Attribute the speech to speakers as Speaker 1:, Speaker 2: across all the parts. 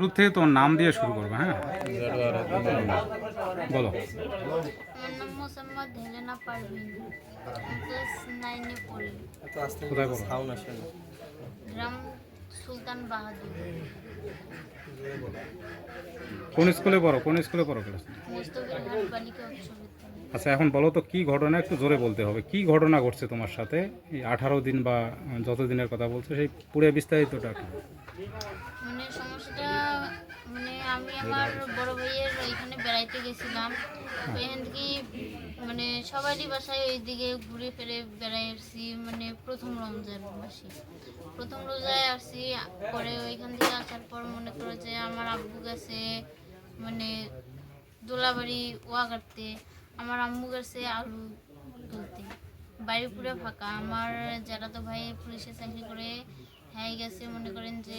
Speaker 1: শুরু থেকে তোমার নাম দিয়ে শুরু করবে হ্যাঁ? বলো। কোথায় কোন স্কুলে পড়ো? কোন স্কুলে পড়ো ক্লাস আচ্ছা এখন বলো তো কি ঘটনা? একটু জোরে বলতে হবে। কি ঘটনা ঘটছে তোমার সাথে? এই আঠারো দিন বা যত দিনের কথা বলছো সেই পুরো বিস্তারিতটা
Speaker 2: আমি আমার বড় ভাইয়ের ওইখানে বেড়াইতে গেছিলাম। তো এখান থেকে মানে সবারই বাসায় ওইদিকে ঘুরে ফিরে বেড়াই আসছি মানে প্রথম রমজান মাসে। প্রথম রোজায় আসছি পরে ওইখান থেকে আসার পর মনে করো যে আমার আব্বু গেছে মানে দোলাবাড়ি ওয়া কাটতে আমার আম্মু গেছে আলু তুলতে। বাড়ি পুরো ফাঁকা। আমার যারা তো ভাই পুলিশে চাকরি করে হ্যাঁ গেছে মনে করেন যে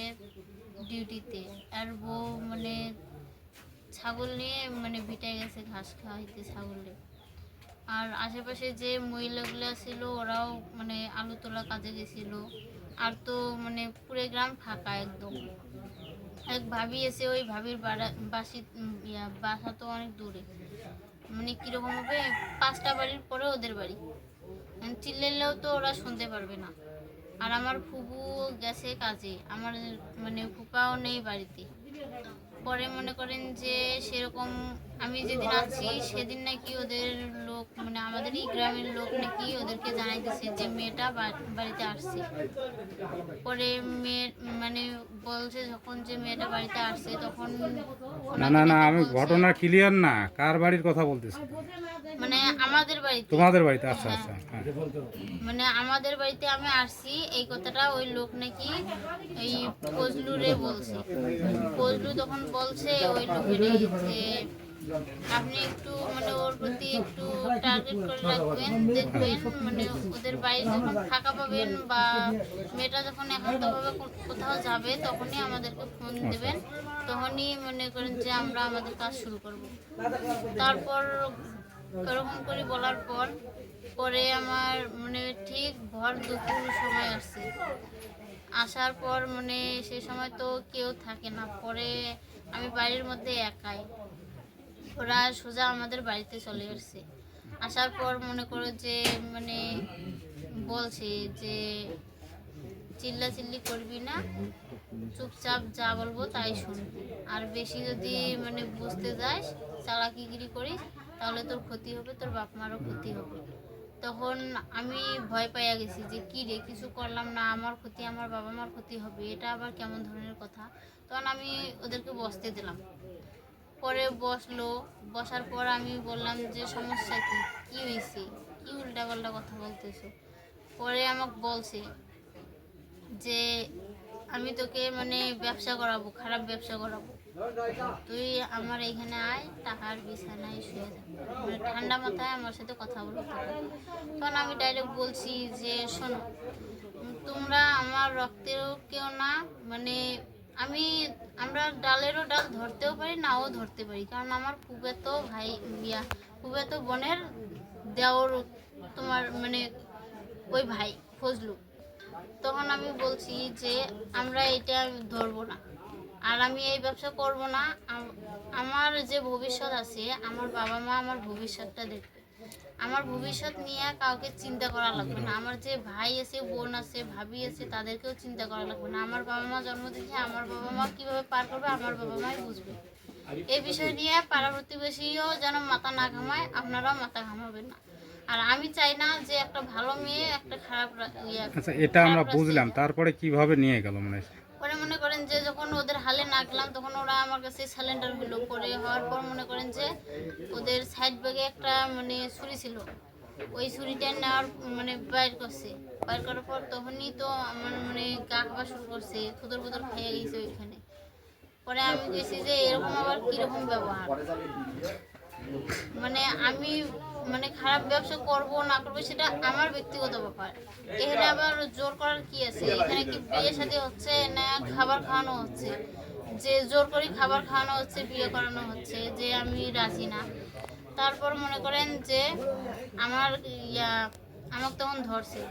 Speaker 2: ডিউটিতে আর বউ মানে ছাগল নিয়ে মানে ভিটায় গেছে, ঘাস খাওয়াইতে ছাগলে আর আশেপাশে যে মহিলাগুলো ছিল, ওরাও মানে আলু তোলা কাজে গেছিল। আর তো মানে পুরো গ্রাম ফাঁকা একদম। এক ভাবি এসে ওই ভাবির বাসি বাসা তো অনেক দূরে। মানে কীরকম হবে, পাঁচটা বাড়ির পরে ওদের বাড়ি। মানে চিল্লালেও তো ওরা শুনতে পারবে না। আর আমার ফুবু গেছে কাজে। আমার মানে ফুপাও নেই বাড়িতে। পরে মনে করেন যে সেরকম আমি যেদিন আছি, সেদিন নাকি ওদের মানে আমাদের এই গ্রামের লোক নাকি ওদেরকে জানাই দিছে যে মেয়েটা বাড়িতে আসছে। পরে মেয়ে মানে বলছে যখন যে মেয়েটা বাড়িতে আসছে তখন
Speaker 1: না না না আমি ঘটনা ক্লিয়ার না। কার বাড়ির কথা বলতেছি?
Speaker 2: মানে আমাদের বাড়িতে।
Speaker 1: তোমাদের বাড়িতে? আচ্ছা আচ্ছা হ্যাঁ।
Speaker 2: মানে আমাদের বাড়িতে আমি আসছি এই কথাটা ওই লোক নাকি এই ফজলুরে বলছে। ফজলু তখন বলছে ওই লোকের যে আপনি একটু মানে ওর প্রতি একটু টার্গেট করে রাখবেন, দেখবেন মানে ওদের বাড়ি যখন পাবেন বা মেয়েটা যখন কোথাও যাবে তখনই আমাদেরকে ফোন দেবেন, তখনই মনে করেন যে আমরা আমাদের কাজ শুরু করব। তারপর ওরকম করে বলার পর, পরে আমার মানে ঠিক ভর দুপুর সময় আসছে। আসার পর মানে সে সময় তো কেউ থাকে না, পরে আমি বাড়ির মধ্যে একাই। ওরা সোজা আমাদের বাড়িতে চলে আসছে আসার পর মনে করো যে মানে বলছে যে চিল্লা চিল্লি করবি না, চুপচাপ যা বলব তাই শুনবি আর বেশি যদি মানে বুঝতে যাস, চালাকিগিরি করিস, তাহলে তোর ক্ষতি হবে, তোর বাপ মারও ক্ষতি হবে। তখন আমি ভয় পাইয়া গেছি যে, কি রে, কিছু করলাম না, আমার ক্ষতি, আমার বাবা মার ক্ষতি হবে? এটা আবার কেমন ধরনের কথা? তখন আমি ওদেরকে বসতে দিলাম। পরে বসল। বসার পর আমি বললাম যে, সমস্যা কি? কি হয়েছে কি উল্টাপাল্টা কথা বলতেছো? পরে আমাকে বলছে যে, আমি তোকে মানে ব্যবসা করাবো, খারাপ ব্যবসা করাবো। তুই আমার এখানে আয়, টাকার বিছানায় শুয়ে থাক। মানে ঠান্ডা মাথায় আমার সাথে কথা হবে। তখন আমি ডাইরেক্ট বলছি যে, শোনো, তোমরা আমার রক্তেরও কেউ না মানে আমি আমরা ডালেরও ডাল ধরতেও পারি, নাও ধরতে পারি। কারণ আমার ফুবেতো ভাই ইয়া ফুবেতো বোনের দেওর তোমার মানে ওই ভাই, ফজলু। তখন আমি বলছি যে, আমরা এটা ধরবো না। আর আমি এই ব্যবসা করব না। আমার যে ভবিষ্যৎ আছে, আমার বাবা মা আমার ভবিষ্যৎটা দেখবে। আমার ভবিষ্যৎ নিয়ে কাউকে চিন্তা করা লাগবে না। আমার যে ভাই আছে বোন আছে ভাবি আছে তাদেরকেও চিন্তা করা লাগবে না। আমার বাবা মা জন্ম দিয়েছে আমার বাবা মা কীভাবে পার করবে আমার বাবা মাই বুঝবে। এই বিষয় নিয়ে পাড়া প্রতিবেশীও যেন মাথা না ঘামায় আপনারাও মাথা ঘামাবেন না। আর আমি চাই না যে একটা ভালো মেয়ে একটা খারাপ ইয়ে
Speaker 1: আচ্ছা এটা আমরা বুঝলাম। তারপরে কীভাবে নিয়ে গেল মানে
Speaker 2: পরে মনে করেন যে যখন ওদের হালে না গেলাম তখন ওরা আমার কাছে স্যালেন্ডার হলো পরে হওয়ার পর মনে করেন যে ওদের সাইড ব্যাগে একটা মানে ছুরি ছিল। ওই ছুরিটা নেওয়ার মানে বাইর করছে। বাইর করার পর তখনই তো আমার মানে খাওয়া শুরু করছে ফুদর ফুদর খেয়ে গেছে ওইখানে। পরে আমি গেছি যে এরকম আবার কীরকম ব্যবহার। মানে আমি মানে খারাপ ব্যবসা করব না করব সেটা আমার ব্যক্তিগত ব্যাপার। এখানে আবার জোর করার কি আছে? এখানে কি বিয়ে সাথে হচ্ছে না খাবার খাওয়ানো হচ্ছে? যে জোর করে খাবার খাওয়ানো হচ্ছে, বিয়ে করানো হচ্ছে, যে আমি রাজি না। তারপর মনে করেন যে আমার ইয়া, আমাকে তখন ধরছে।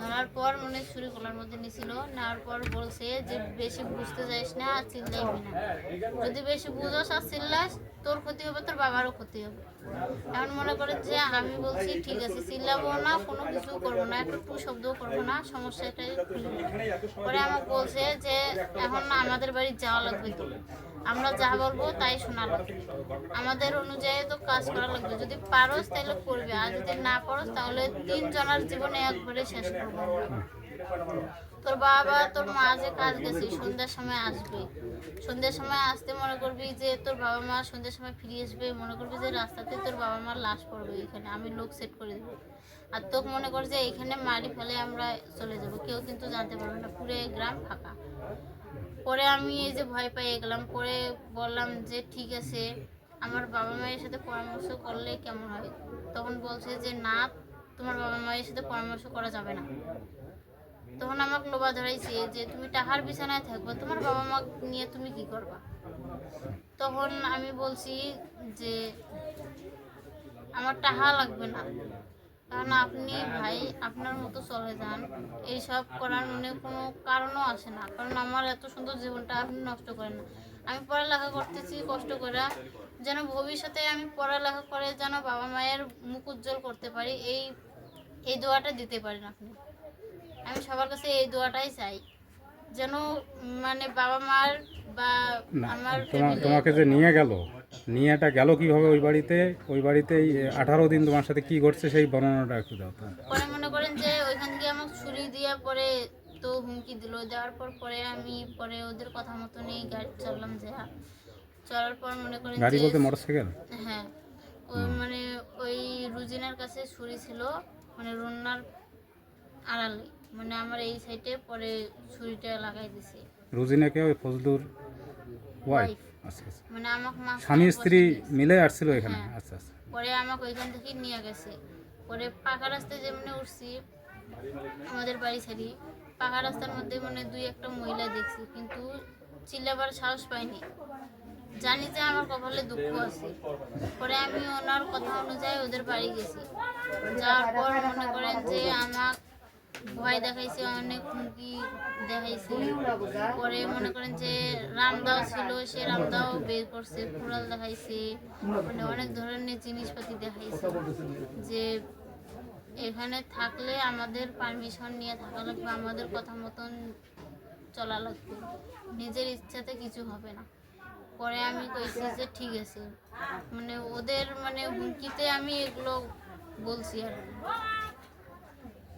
Speaker 2: ধরার পর মানে ছুরি গলার মধ্যে নিছিল নেওয়ার পর বলছে যে বেশি বুঝতে যাইস না, আর চিল্লাইবি না। যদি বেশি বুঝোস আর চিল্লাস, তোর ক্ষতি হবে, তোর বাবারও ক্ষতি হবে। এখন মনে করে যে আমি বলছি, ঠিক আছে, চিল্লাবো না, কোনো কিছু করব না, একটা টু শব্দও করব না, সমস্যা এটাই পরে আমাকে বলছে যে এখন আমাদের বাড়ি যাওয়া লাগবে তো আমরা যা বলব তাই শোনা লাগবে। আমাদের অনুযায়ী তো কাজ করা লাগবে। যদি পারোস তাহলে করবে, আর যদি না পারোস তাহলে তিন জনের জীবনে একবারে শেষ। তোর বাবা, তোর মা যে কাজ গেছে, সন্ধ্যার সময় আসবে। সন্ধ্যার সময় আসতে মনে করবি যে তোর বাবা মা সন্ধ্যার সময় ফিরে আসবে, মনে করবি যে রাস্তাতে তোর বাবা মার লাশ পড়বে এখানে, আমি লোক সেট করে দেবো। আর তোকে মনে কর যে এখানে মারি ফেলে আমরা চলে যাব, কেউ কিন্তু জানতে পারবে না, পুরো গ্রাম ফাঁকা। পরে আমি এই যে ভয় পেয়ে গেলাম, পরে বললাম যে ঠিক আছে, আমার বাবা মায়ের সাথে পরামর্শ করলে কেমন হয়? তখন বলছে যে, না তোমার বাবা মায়ের সাথে পরামর্শ করা যাবে না। তখন আমাকে লোবা ধরাইছে যে, তুমি টাকার বিছানায় থাকবে, তোমার বাবা মা নিয়ে তুমি কি করবা? তখন আমি বলছি যে, আমার টাকা লাগবে না। কারণ আপনি ভাই, আপনার মতো চলে যান। এইসব করার মনে কোনো কারণও আসে না। কারণ আমার এত সুন্দর জীবনটা আপনি নষ্ট করেন না। আমি পড়ালেখা করতেছি, কষ্ট করে যেন ভবিষ্যতে আমি পড়ালেখা করে যেন বাবা মায়ের মুখ উজ্জ্বল করতে পারি এই এই দোয়াটা দিতে পারেন আপনি আমি সবার কাছে এই দোয়াটাই চাই যেন মানে বাবা মার বা আমার
Speaker 1: তোমাকে যে নিয়ে গেল নিয়েটা গেল কীভাবে ওই বাড়িতে ওই বাড়িতে আঠারো দিন তোমার সাথে কি ঘটছে সেই বর্ণনাটা একটু দাও।
Speaker 2: পরে মনে করেন যে ওইখান থেকে আমাকে ছুরি দিয়ে পরে তো হুমকি দিল দেওয়ার পর পরে আমি পরে ওদের কথা মতো নিয়ে গাড়ি চালাম যে চলার পর মনে করেন
Speaker 1: গাড়ি বলতে মোটরসাইকেল?
Speaker 2: হ্যাঁ। ওই মানে ওই রুজিনার কাছে ছুরি ছিল মানে রুন্নার আড়ালে। মানে আমার এই সাইডে পরে ছুরিটা লাগাই দিছে।
Speaker 1: রুজিনাকে ওই ফজলুর ওয়াইফ আচ্ছা আচ্ছা।
Speaker 2: মানে আমাকে
Speaker 1: স্বামী স্ত্রী মিলে আসছিল এখানে?
Speaker 2: হ্যাঁ।
Speaker 1: আচ্ছা আচ্ছা।
Speaker 2: পরে আমাকে ওইখান থেকে নিয়ে গেছে। পরে পাকা রাস্তায় যেমনি উঠছি আমাদের বাড়ি ছাড়ি পাকা রাস্তার মধ্যে মানে দুই একটা মহিলা দেখছি কিন্তু চিল্লাবার সাহস পাইনি। জানি যে আমার কপালে দুঃখ আছে। পরে আমি ওনার কথা অনুযায়ী ওদের বাড়ি গেছি। যাওয়ার পর মনে করেন যে আমার ভয় দেখাইছে, অনেক হুমকি দেখাইছে। পরে মনে করেন যে রামদাও ছিল, সে রামদাও বের করছে, কুড়াল দেখাইছে। মানে অনেক ধরনের জিনিসপাতি দেখাইছে। যে এখানে থাকলে আমাদের পারমিশন নিয়ে থাকা লাগবে, আমাদের কথা মতন চলা লাগবে। নিজের ইচ্ছাতে কিছু হবে না। পরে আমি কইছি যে ঠিক আছে। মানে ওদের মানে হুমকিতে আমি এগুলো বলছি আর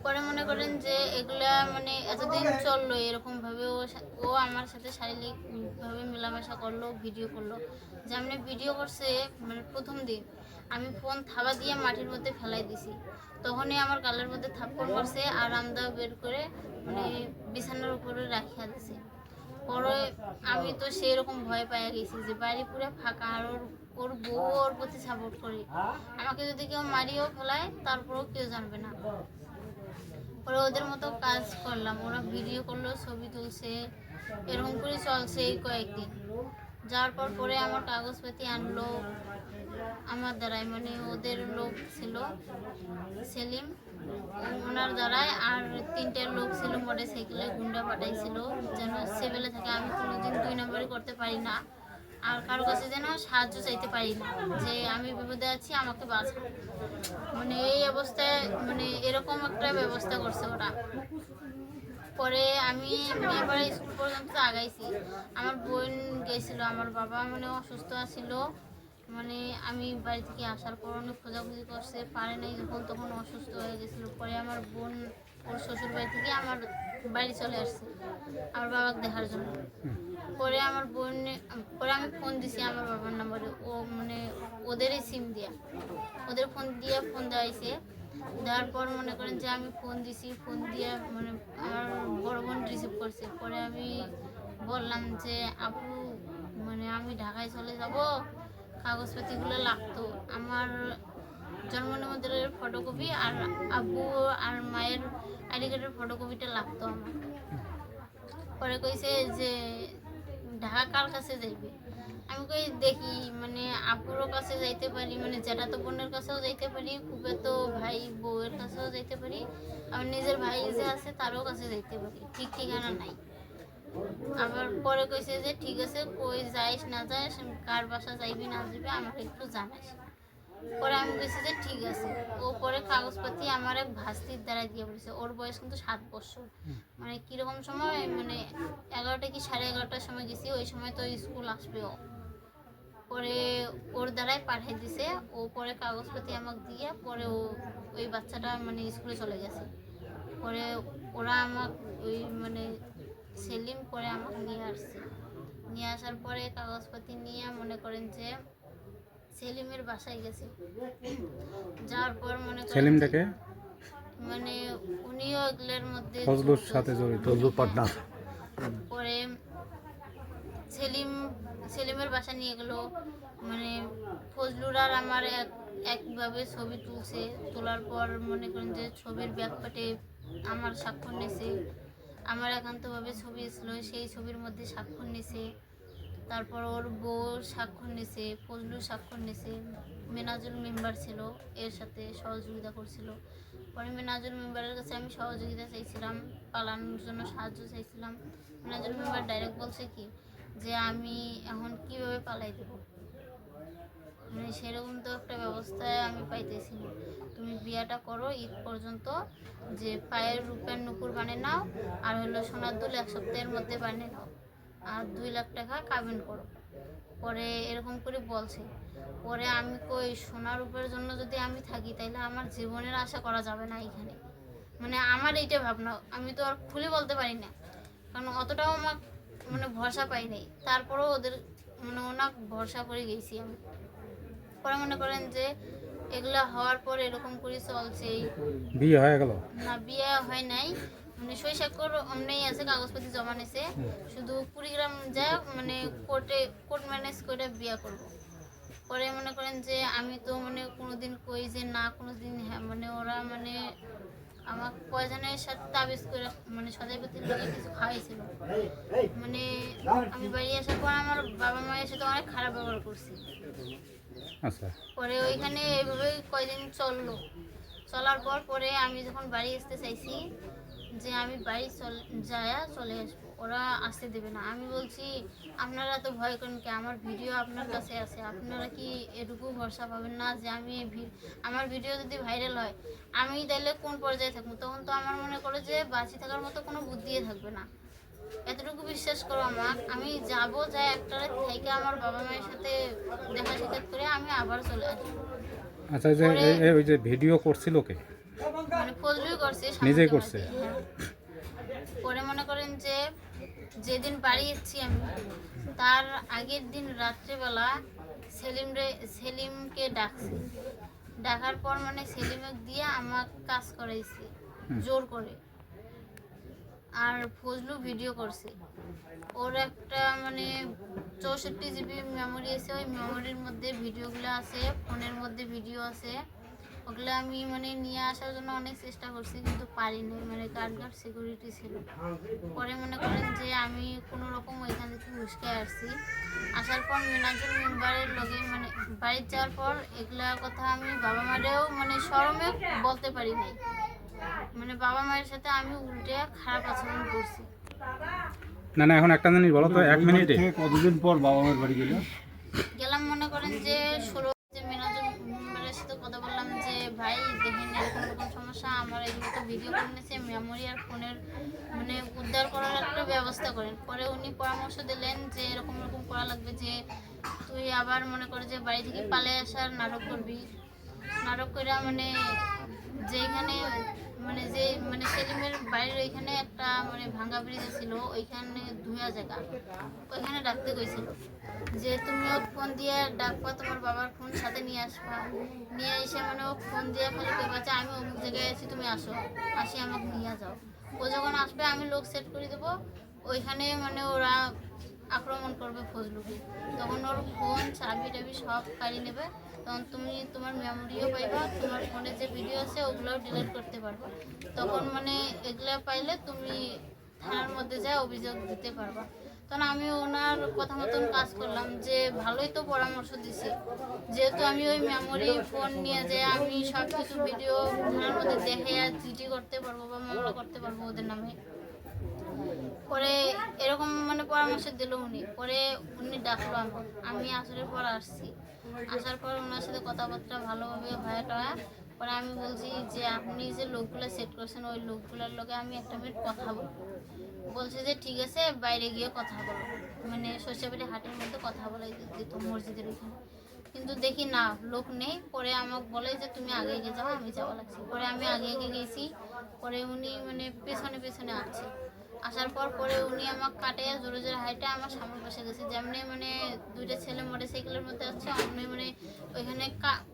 Speaker 2: পরে মনে করেন যে এগুলা মানে এতদিন চলল, এরকম ভাবে ও ও আমার সাথে শারীরিক ভাবে মেলামেশা করল, ভিডিও করল। যে আমি ভিডিও করছে মানে প্রথম দিন, আমি ফোন থাবা দিয়ে মাটির মধ্যে ফেলাই দিছি। তখনই আমার গালের মধ্যে থাপ্পড় মারছে, আর আমদা বের করে মানে বিছানার উপরে রাখিয়া দিছে। পরে আমি তো সেই রকম ভয় পাইয়া গেছি যে বাড়ি পুরো ফাঁকা, আর ওর ওর বউ ওর প্রতি সাপোর্ট করে। আমাকে যদি কেউ মারিয়েও ফেলায়, তারপরেও কেউ জানবে না। পরে ওদের মতো কাজ করলাম। ওরা ভিডিও করল, ছবি তুলছে, এরকম করে চলছে এই কয়েকদিন। যাওয়ার পর পরে আমার কাগজপাতি আনলো। আমার দ্বারাই মানে ওদের লোক ছিল সেলিম। ওনার দ্বারাই আর তিনটে লোক ছিল মোটর সাইকেলে গুন্ডা পাঠাইছিল, যেন সেবেলে থেকে। আমি কোনোদিন দুই নম্বরই করতে পারি না। আর কারও কাছে যেন সাহায্য চাইতে পারি না, যে আমি বিপদে আছি, আমাকে বাঁচা মানে এই অবস্থায় মানে এরকম একটা ব্যবস্থা করছে ওরা। পরে আমি এবার স্কুল পর্যন্ত আগাইছি। আমার বোন গেছিল, আমার বাবা মানে অসুস্থ ছিল মানে আমি বাড়ি থেকে আসার পর অনেক খোঁজাখুঁজি করছে, পারে নাই যখন, তখন অসুস্থ হয়ে গেছিল। পরে আমার বোন, ওর শ্বশুর বাড়ি থেকে আমার বাড়ি চলে আসছে, আমার বাবাকে দেখার জন্য। পরে আমার বোন, পরে আমি ফোন দিছি আমার বাবার নাম্বারে। ও মানে ওদেরই সিম দিয়া। ওদের ফোন দিয়ে ফোন দেওয়াইছে। দেওয়ার পর মনে করেন যে আমি ফোন দিছি ফোন দিয়ে মানে আমার বড় বোন রিসিভ করছে। পরে আমি বললাম যে, আপু মানে আমি ঢাকায় চলে যাব কাগজপাতিগুলো লাগতো। আমার জন্ম নিবন্ধনের ফটোকপি আর আব্বু আর মায়ের আইডি কার্ডের ফটোকপিটা লাগতো আমার। পরে কইছে যে, ঢাকা কার কাছে যাইবে? আমি কই, দেখি মানে আপুরও কাছে যাইতে পারি মানে যেটা তো বোনের কাছেও যাইতে পারি খুবে তো ভাই বউয়ের কাছেও যাইতে পারি, আমার নিজের ভাই যে আছে তারও কাছে যাইতে পারি, ঠিক ঠিকানা নাই। আবার পরে কইছে যে, ঠিক আছে, কই যাইস না যাইস, কার বাসা যাইবি না যাবি আমাকে একটু জানাস। পরে আমি কইছি যে, ঠিক আছে। ও পরে কাগজপাতি আমার এক ভাস্তির দ্বারা দিয়ে বলেছে, ওর বয়স কিন্তু সাত বছর। মানে কীরকম সময়? মানে এগারোটা কি সাড়ে এগারোটার সময় গেছি, ওই সময় তো স্কুল আসবে ও। পরে ওর দ্বারাই পাঠিয়ে দিছে, ও পরে কাগজপাতি আমাকে দিয়ে পরে ও ওই বাচ্চাটা মানে স্কুলে চলে গেছে। পরে ওরা আমাক ওই মানে সেলিম করে আমাকে নিয়ে আসছে। নিয়ে আসার পরে কাগজপাতি নিয়ে মনে করেন যে সেলিমের বাসায় গেছে। যাওয়ার পর মনে করেন
Speaker 1: সেলিমটাকে
Speaker 2: মানে উনিও এগুলোর মধ্যে
Speaker 1: ফজলুর সাথে জড়িত।
Speaker 3: ফজলু পাটনার।
Speaker 2: পরে সেলিম সেলিমের বাসা নিয়ে গেল। মানে ফজলুর আর আমার এক একভাবে ছবি তুলছে। তোলার পর মনে করেন যে ছবির ব্যাকপাটে আমার স্বাক্ষর নিছে আমার একান্তভাবে ছবি ছিল, সেই ছবির মধ্যে স্বাক্ষর নিছে, তারপর ওর বউ স্বাক্ষর নিছে, ফজলুর স্বাক্ষর নিছে, মেনাজুল মেম্বার ছিল, এর সাথে সহযোগিতা করছিল। পরে মেনাজুল মেম্বারের কাছে আমি সহযোগিতা চাইছিলাম, পালানোর জন্য সাহায্য চাইছিলাম। মেনাজুল মেম্বার ডাইরেক্ট বলছে কি, যে আমি এখন কীভাবে পালাই দেবো? মানে সেরকম তো একটা ব্যবস্থায় আমি পাইতেছি না। তুমি বিয়াটা করো, ঈদ পর্যন্ত যে পায়ের রূপের নুপুর বানিয়ে নাও, আর হলো সোনার দুল এক সপ্তাহের মধ্যে বানিয়ে নাও, আর দুই লাখ টাকা কাবিন করো। পরে এরকম করে বলছে। পরে আমি কই, সোনার রূপের জন্য যদি আমি থাকি তাহলে আমার জীবনের আশা করা যাবে না এখানে। মানে আমার এইটা ভাবনা, আমি তো আর খুলে বলতে পারি না। কারণ অতটাও আমার মানে ভরসা পাই নাই। তারপরেও ওদের মানে অনেক ভরসা করে গেছি আমি। পরে মনে করেন যে এগুলা হওয়ার পর এরকম করে চলছেই।
Speaker 1: বিয়ে হয়ে গেল?
Speaker 2: না বিয়ে হয় নাই। মানে সই স্বাক্ষর অমনেই আছে কাগজপত্র জমা নিছে। শুধু কুড়িগ্রাম যা মানে কোর্টে কোর্ট ম্যানেজ করে বিয়ে করব। পরে মনে করেন যে আমি তো মানে কোনোদিন কই যে না কোনোদিন হ্যাঁ মানে ওরা মানে আমার পয়জনের সাথে তাবিজ করে মানে সদাইপতির লোকে কিছু খাওয়াইছিল মানে আমি বাড়ি আসার পর আমার বাবা মায়ের সাথে অনেক খারাপ ব্যবহার করছি।
Speaker 1: আচ্ছা।
Speaker 2: পরে ওইখানে এইভাবে কয়দিন চলল। চলার পর পরে আমি যখন বাড়ি আসতে চাইছি, যে আমি বাড়ি চল যায়া চলে আসব, ওরা আসতে দেবে না। আমি বলছি, আপনারা তো ভয় করেন কি? আমার ভিডিও আপনার কাছে আছে। আপনারা কি এটুকু ভরসা পাবেন না যে আমি আমার ভিডিও যদি ভাইরাল হয়, আমি তাইলে কোন পর্যায়ে থাকব? তখন তো আমার মনে করে যে বাঁচি থাকার মতো কোনো বুদ্ধিয়ে থাকবে না। এতটুকু বিশ্বাস করো আমার আমি যাব যাই একটা থেকে আমার বাবা মায়ের সাথে দেখা সাক্ষাৎ করে আমি আবার চলে আসব।
Speaker 1: আচ্ছা যে ওই যে ভিডিও করছিল কে?
Speaker 2: মানে ফজলুই করছে
Speaker 1: নিজেই করছে?
Speaker 2: হ্যাঁ। পরে মনে করেন যে যেদিন বাড়ি এসেছি আমি তার আগের দিন রাত্রেবেলা সেলিম রে সেলিমকে ডাকছে। ডাকার পর মানে সেলিমকে দিয়ে আমার কাজ করাইছে জোর করে। আর ফজলু ভিডিও করছে। ওর একটা মানে চৌষট্টি জিবি মেমোরি আছে, ওই মেমোরির মধ্যে ভিডিওগুলো আছে ফোনের মধ্যে ভিডিও আছে। ওগুলো আমি মানে নিয়ে আসার জন্য অনেক চেষ্টা করছি, কিন্তু পারিনি মানে গার্ড গার্ড সিকিউরিটি ছিল। পরে মনে করেন যে আমি কোনো রকম ওইখান থেকে উস্কে আসছি। আসার পর মিনাজুল মেম্বারের লগে মানে বাড়ির যাওয়ার পর এগুলা কথা আমি বাবা মারেও মানে শরমে বলতে পারি নাই মানে বাবা মায়ের সাথে আমি উল্টে খারাপ আচরণ করছি।
Speaker 1: না না এখন একটা জিনিস বলো তো এক মিনিটে।
Speaker 3: কতদিন পর বাবা মায়ের বাড়ি গেলে?
Speaker 2: গেলাম মনে করেন যে ষোলো যে মেম্বারের সাথে কথা বললাম যে ভাই দেখেন এরকম এরকম সমস্যা আমার এগুলো তো ভিডিও করে নিয়েছে মেমোরি আর ফোনের মানে উদ্ধার করার একটা ব্যবস্থা করেন। পরে উনি পরামর্শ দিলেন যে এরকম এরকম করা লাগবে যে তুই আবার মনে করে যে বাড়ি থেকে পালে আসার নাটক করবি। নাটক করে মানে যেখানে মানে যে মানে সেলিমের বাড়ির ওইখানে একটা মানে ভাঙ্গা ব্রিজ ছিল, ওইখানে ধুয়া জায়গা। ওইখানে ডাকতে গেছিল যে, তুমি ও ফোন দিয়ে ডাকবা, তোমার বাবার ফোন সাথে নিয়ে আসবা। নিয়ে এসে মানে ও ফোন দিয়ে খালি কইবা যে, আমি অমুক জায়গায় আছি, তুমি আসো, আসি, আমাকে নিয়ে যাও। ও যখন আসবে, আমি লোক সেট করে দেবো। ওইখানে মানে ওরা আক্রমণ করবে ফজলুকে তখন ওর ফোন চাবি টাবি সব কাড়ি নেবে। তখন তুমি তোমার মেমোরিও পাইবা, তোমার ফোনে যে ভিডিও আছে, ওগুলোও ডিলিট করতে পারবা। তখন মানে এগুলা পাইলে তুমি থানার মধ্যে যা অভিযোগ দিতে পারবা। তখন আমি ওনার কথা মতন কাজ করলাম যে, ভালোই তো পরামর্শ দিছে। যেহেতু আমি ওই মেমোরি ফোন নিয়ে যে আমি সব কিছু ভিডিও থানার মধ্যে দেখে আর জিডি করতে পারব বা মামলা করতে পারব ওদের নামে পরে এরকম মানে পরামর্শ দিল উনি। পরে উনি ডাকলো আমাকে। আমি আসরের পর আসছি। আসার পর ওনার সাথে কথাবার্তা ভালোভাবে হয়ে টয়া। পরে আমি বলছি যে, আপনি যে লোকগুলো সেট করছেন, ওই লোকগুলোর লোকে আমি একটা মিনিট কথা বলব। বলছে যে, ঠিক আছে, বাইরে গিয়ে কথা বলো। মানে শস্যবাড়ি হাটের মধ্যে কথা বলে দিত মসজিদের ওইখানে। কিন্তু দেখি না, লোক নেই। পরে আমাকে বলে যে, তুমি আগে এগিয়ে যাও, আমি যাওয়া লাগছে। পরে আমি আগে এগিয়ে গেছি পরে উনি মানে পেছনে পেছনে আছে আসার পর পরে উনি আমাকে কাটাইয়া জোরে জোরে হাইটে আমার সামনে বসে গেছে। যেমনি মানে দুইটা ছেলে মোটর সাইকেলের মধ্যে আছে, অমনি মানে ওইখানে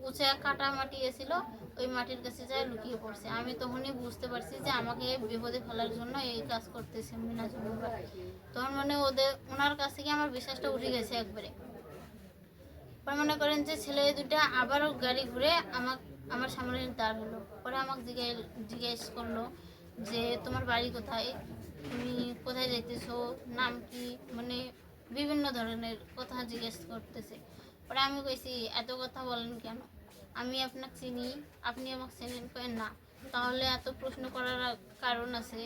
Speaker 2: উঁচে কাটা মাটি এসেছিল, ওই মাটির কাছে যায় লুকিয়ে পড়ছে। আমি তখনই বুঝতে পারছি যে আমাকে বিপদে ফেলার জন্য এই কাজ করতেছে মিনাজ মেম্বার তখন মানে ওদের, ওনার কাছ থেকে আমার বিশ্বাসটা উঠে গেছে একবারে। পরে মনে করেন যে ছেলে দুটা আবারও গাড়ি ঘুরে আমার আমার সামনে দাঁড় হলো পরে আমাকে জিজ্ঞেস জিজ্ঞেস করল যে, তোমার বাড়ি কোথায়? তুমি কোথায় যাইতেছো? নাম কি? মানে বিভিন্ন ধরনের কথা জিজ্ঞেস করতেছে। পরে আমি কইছি, এত কথা বলেন কেন? আমি আপনাকে চিনি, আপনি আমাকে চেনেন? কয়েন না। তাহলে এত প্রশ্ন করার কারণ আছে।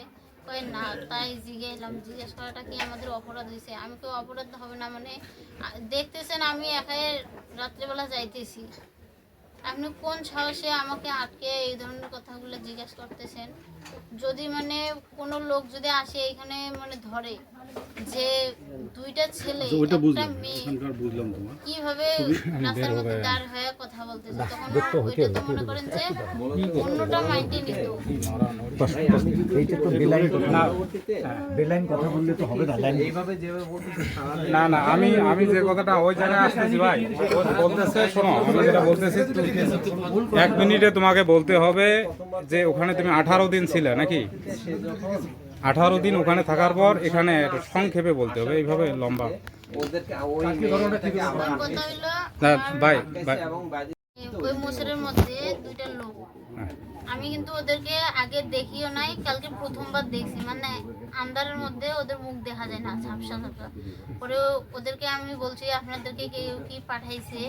Speaker 2: কয় না। তাই জিজ্ঞাসলাম জিজ্ঞেস করাটা কি আমাদের অপরাধ হয়েছে আমি কেউ অপরাধ হবে না মানে দেখতেছেন আমি একাই রাত্রেবেলা যাইতেছি। আপনি কোন সাহসে আমাকে আটকে এই ধরনের কথাগুলো জিজ্ঞেস করতেছেন? যদি মানে কোনো লোক যদি আসে এখানে মানে ধরে যে দুইটা ছেলে
Speaker 3: আচ্ছা,
Speaker 2: একটা মেয়ে কীভাবে রাস্তার মধ্যে দাঁড় হয়ে কথা বলতেছে? তখন ওইটা তো মনে করেন যে অন্যটা মাইন্ডে নিত।
Speaker 4: এইটা তো বেলাইন কথা বেলাইন কথা বললে তো হবে না লাইন।
Speaker 1: না না আমি আমি যে কথাটা ওই জায়গায় আসতেছি ভাই বলতেছে শোনো আমি যেটা বলতেছি এক মিনিটে তোমাকে বলতে হবে যে ওখানে তুমি আঠারো দিন ছিলে নাকি? আঠারো দিন ওখানে থাকার পর এখানে একটু সংক্ষেপে বলতে হবে এইভাবে লম্বা।
Speaker 2: বাই কথা ওই মোসরের মধ্যে দুইটা লোক। আমি কিন্তু ওদেরকে আগে দেখিও নাই, কালকে প্রথমবার দেখছি। মানে আন্দারের মধ্যে ওদের মুখ দেখা যায় না, ঝাপসা ঝাপসা। পরে ওদেরকে আমি বলছি, আপনাদেরকে কেউ কি পাঠাইছে?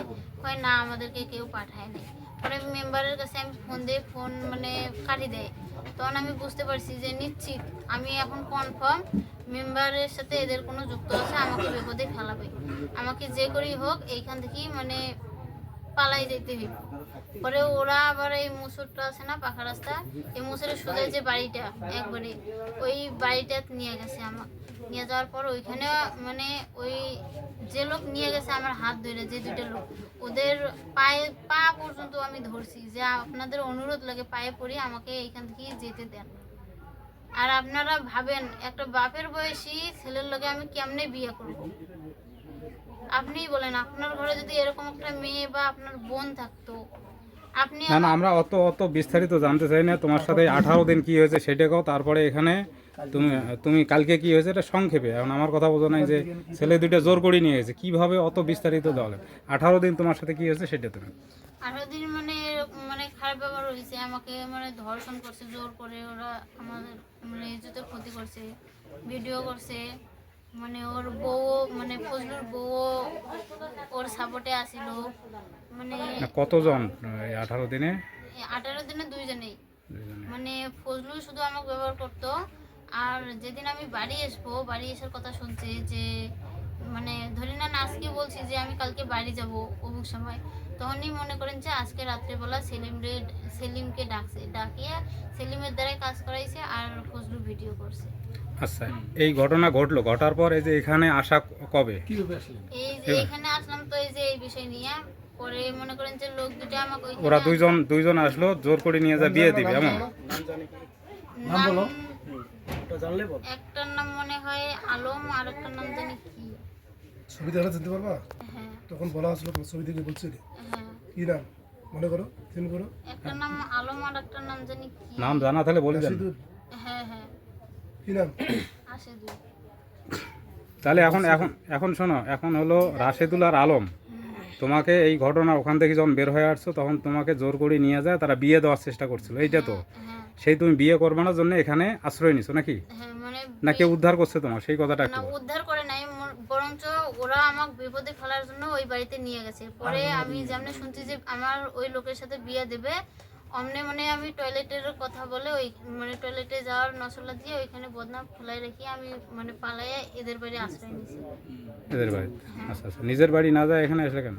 Speaker 2: কয়, না, আমাদেরকে কেউ পাঠায় নাই। পরে মেম্বারের কাছে আমি ফোন দিয়ে ফোন মানে কাটি দেয়। তখন আমি বুঝতে পারছি যে নিশ্চিত, আমি এখন কনফার্ম মেম্বারের সাথে এদের কোনো যুক্ত আছে, আমাকে বিপদে ফেলাবে। আমাকে যে করেই হোক, এইখান থেকেই মানে পালাই যেতে হইব। পরে ওরা আবার এই মুসুরটা আছে না, পাকা রাস্তা, এই মুসুরের সোজা যে বাড়িটা, একবারে ওই বাড়িটা নিয়ে গেছে আমার। নিয়ে যাওয়ার পর ওইখানে মানে ওই যে লোক নিয়ে গেছে আমার হাত ধরে, যে দুইটা লোক, ওদের পায়ে পা পর্যন্ত আমি ধরছি। যে আপনাদের অনুরোধ লাগে পায়ে পড়ি আমাকে এইখান থেকে যেতে দেন। আর আপনারা ভাবেন, একটা বাপের বয়সী ছেলের লোকে আমি কেমনে বিয়ে করব? আপনিই বলেন আপনার ঘরে যদি এরকম একটা মেয়ে বা আপনার বোন থাকতো আপনি
Speaker 1: না না আমরা অত অত বিস্তারিত জানতে চাই না। তোমার সাথে আঠারো দিন কি হয়েছে সেটা কও তারপরে এখানে তুমি তুমি কালকে কি হয়েছে এটা সংক্ষেপে। এখন আমার কথা বোঝো নাই যে ছেলে দুইটা জোর করে নিয়ে গেছে। কীভাবে অত বিস্তারিত দেওয়া আঠারো দিন তোমার সাথে কি হয়েছে সেটা তুমি।
Speaker 2: আঠারো দিন মানে মানে খারাপ ব্যবহার হয়েছে। আমাকে মানে ধর্ষণ করছে জোর করে। ওরা আমাদের মানে ইজ্জতের ক্ষতি করছে ভিডিও করছে। মানে ওর বউ মানে ফজলুর বউ ওর সাপোর্টে আসিল। মানে
Speaker 1: কতজন? আঠারো দিনে?
Speaker 2: আঠারো দিনে দুইজনেই।
Speaker 1: দুইজনে।
Speaker 2: মানে ফজলু শুধু আমাকে ব্যবহার করতো। আর যেদিন আমি বাড়ি আসব বাড়ি আসার কথা শুনছে যে মানে ধরি না না আজকে বলছি যে আমি কালকে বাড়ি যাব অমুক সময়। তখনই মনে করেন যে আজকে রাত্রেবেলা সেলিম রে সেলিমকে ডাকছে ডাকিয়ে সেলিমের দ্বারাই কাজ করাইছে আর ফজলু ভিডিও করছে।
Speaker 1: আচ্ছা এই ঘটনা ঘটলো ঘটার পর এই যে এখানে আসা কবে?
Speaker 2: এই যে এখানে আসলাম তো এই যে এই বিষয় নিয়ে পরে মনে করেন যে লোক দুটো আমাকে
Speaker 1: ওরা দুইজন দুইজন আসলো জোর করে নিয়ে যা বিয়ে দিবে এমন?
Speaker 2: নাম একটার নাম মনে হয় আলম আর একটার নাম জানি কি।
Speaker 5: ছবি চিনতে পারবা?
Speaker 2: হ্যাঁ।
Speaker 5: তখন বলা আসলো ছবি দেখে বলছিলে।
Speaker 2: হ্যাঁ।
Speaker 5: কি নাম? মনে করো চিন করো।
Speaker 2: একটা নাম আলম আর একটা নাম জানি কি।
Speaker 1: নাম জানা তাহলে বলে দেন
Speaker 2: হ্যাঁ হ্যাঁ।
Speaker 5: কি নাম
Speaker 1: তাহলে এখন এখন এখন শোনো এখন হলো রাশেদুল আর আলম। তোমাকে এই ঘটনা ওখান থেকে যখন বের হয়ে আসছো তখন তোমাকে জোর করে নিয়ে যায় তারা বিয়ে দেওয়ার চেষ্টা করছিল এইটা তো।
Speaker 2: হ্যাঁ।
Speaker 1: সেই তুমি বিয়ে করবে না জন্য এখানে আশ্রয় নিছো নাকি?
Speaker 2: হ্যাঁ মানে
Speaker 1: না কেউ উদ্ধার করছে তোমার সেই কথাটা
Speaker 2: না
Speaker 1: একটু
Speaker 2: উদ্ধার করে নাই বরঞ্চ ওরা আমাকে বিপদে ফেলার জন্য ওই বাড়িতে নিয়ে গেছে। পরে আমি যেমন শুনছি যে আমার ওই লোকের সাথে বিয়ে দেবে অমনে মানে আমি টয়লেটের কথা বলে ওই মানে টয়লেটে যাওয়ার নসলা দিয়ে ওইখানে বদনাম খোলাই রেখে আমি মানে পালাইয়া এদের বাড়ি আশ্রয় নিয়েছি
Speaker 1: এদের বাড়ি? আচ্ছা আচ্ছা। নিজের বাড়ি না যায় এখানে আসলে কেন?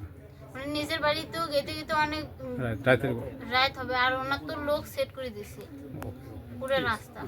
Speaker 2: মানে নিজের বাড়িতেও গেতে গেতে অনেক রাত হবে আর ওনার তো লোক সেট করে দিছে। পুরো রাস্তা।